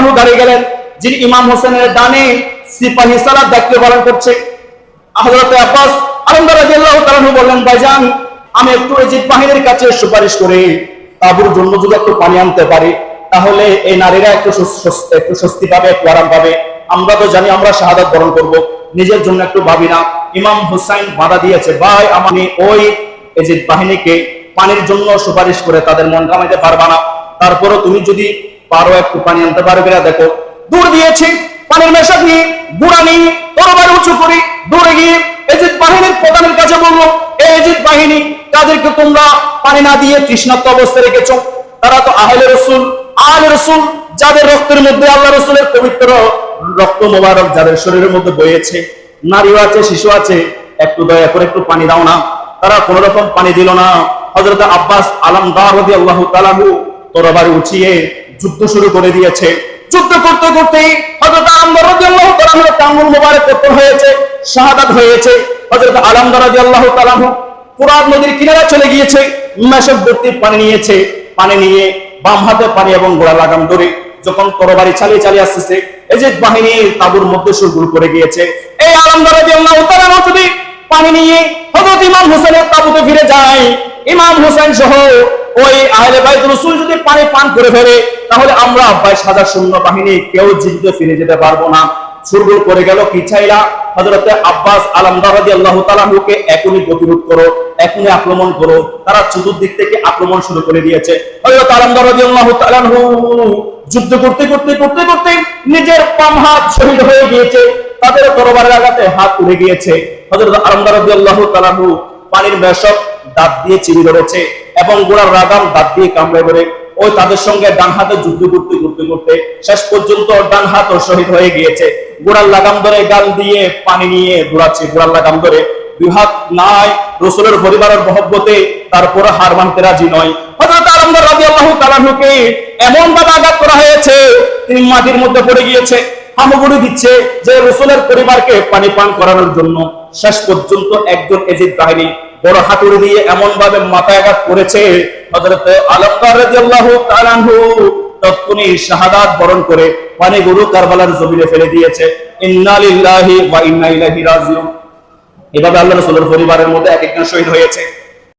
তাআলাহু দাঁড়িয়ে গেলেন, যিনি ইমাম হোসেনের ডানে সিপাহী সালাত দায়িত্ব পালন করছে। আব্বাস বললেন, ভাইজান, আমি একটু বাহিনীর কাছে সুপারিশ তাবুর জন্য যদি একটু পানি আনতে পারি, তাহলে এই নারীরা একটু একটু স্বস্তি পাবে, একটু আরাম পাবে। আমরা তো জানি আমরা বরণ করব, নিজের জন্য একটু ভাবি না। ইমাম হুসাইন বাধা দিয়েছে, ভাই, আমি ওই এজিদ বাহিনীকে পানির জন্য সুপারিশ করে তাদের মন কামাইতে পারবা না। তারপরও তুমি যদি পারো একটু পানি আনতে পারবে না দেখো। দূর দিয়েছি, পানির মেশাক নিয়ে, বুড়া নিয়ে, তরবারি উঁচু করি, দূরে গিয়ে এজিদ বাহিনীর প্রধানের কাছে বলল এই এজিদ বাহিনী তাদেরকে তোমরা পানি না দিয়ে তৃষ্ণাত্ম অবস্থায় রেখেছো? তারা তো আহলে রসুল আহলে রসুল, যাদের রক্তের মধ্যে আল্লাহ রসুলের পবিত্র রক্ত মোবারক, যাদের শরীরের মধ্যে বয়েছে নারীও আছে শিশু আছে, একটু দয়া করে একটু পানি দাও না। তারা কোন রকম পানি দিল না। হজরত আব্বাস আলমদার আল্লাহ তালাহু তরবারি উঠিয়ে যুদ্ধ শুরু করে দিয়েছে। যুদ্ধ করতে করতে হযরত রাদিয়াল্লাহু তাআলা টাঙ্গুল মোবারক পতন হয়েছে, শাহাদাত হয়েছে। হযরত রাদিয়াল্লাহু তাআলা নদীর কিনারে চলে গিয়েছে পানি নিয়েছে, পানি নিয়ে বাম হাতে পানি এবং গোড়া লাগাম ধরে যখন তরবারি চালিয়ে চালিয়ে আসতেছে, এজিদ বাহিনী তাবুর মধ্যে সুরগুল করে গিয়েছে। এই আলমদার রাদিয়াল্লাহু তাআলা যদি পানি নিয়ে হযরত ইমাম হোসেনের তাবুতে ফিরে যায়, ইমাম হোসেন সহ ওই আহলে বাইত রসুল যদি পানি পান করে ফেলে, তাহলে আমরা বাইশ হাজার সৈন্য বাহিনী কেউ জীবিত ফিরে যেতে পারব না। সুরগুল করে গেল কি চাইলা হজরতে আব্বাস আলমদারাদি আল্লাহ তালাহুকে এখনই প্রতিরোধ করো, এখনই আক্রমণ করো। তারা চতুর্দিক থেকে আক্রমণ শুরু করে দিয়েছে। হজরত আল্লাহ তালাহু যুদ্ধ করতে করতে করতে করতে নিজের পাম হাত শহীদ হয়ে গিয়েছে। তাদের তরবারের হাত উড়ে গিয়েছে। হজরত আলমদারাদি আল্লাহ তালাহু পানির মেশক দাঁত দিয়ে চিনি ধরেছে। এবং গোড়ার রাগাম দাঁত দিয়ে কামড়ে ধরে ওই তাদের সঙ্গে ডান হাতে যুদ্ধ করতে করতে করতে শেষ পর্যন্ত ডান হাত ও শহীদ হয়ে গিয়েছে। গোড়ার লাগাম ধরে গাল দিয়ে পানি নিয়ে দৌড়াচ্ছে। গোড়ার লাগাম ধরে নাই, রসুলের পরিবারের মহব্বতে হার মানতে রাজি নয়। এমন আঘাত করা হয়েছে, তিনি মাটির মধ্যে পড়ে গিয়েছে দিচ্ছে যে পরিবারকে পানি পান করানোর জন্য শেষ পর্যন্ত একজন এজিদ বাহিনী বড় হাতুড়ি দিয়ে এমন ভাবে মাথায় আঘাত করেছে তৎক্ষণি শাহাদাত বরণ করে মানে গুরু ফেলে দিয়েছে। এভাবে আল্লাহ পরিবারের মধ্যে এক একজন শহীদ হয়েছে।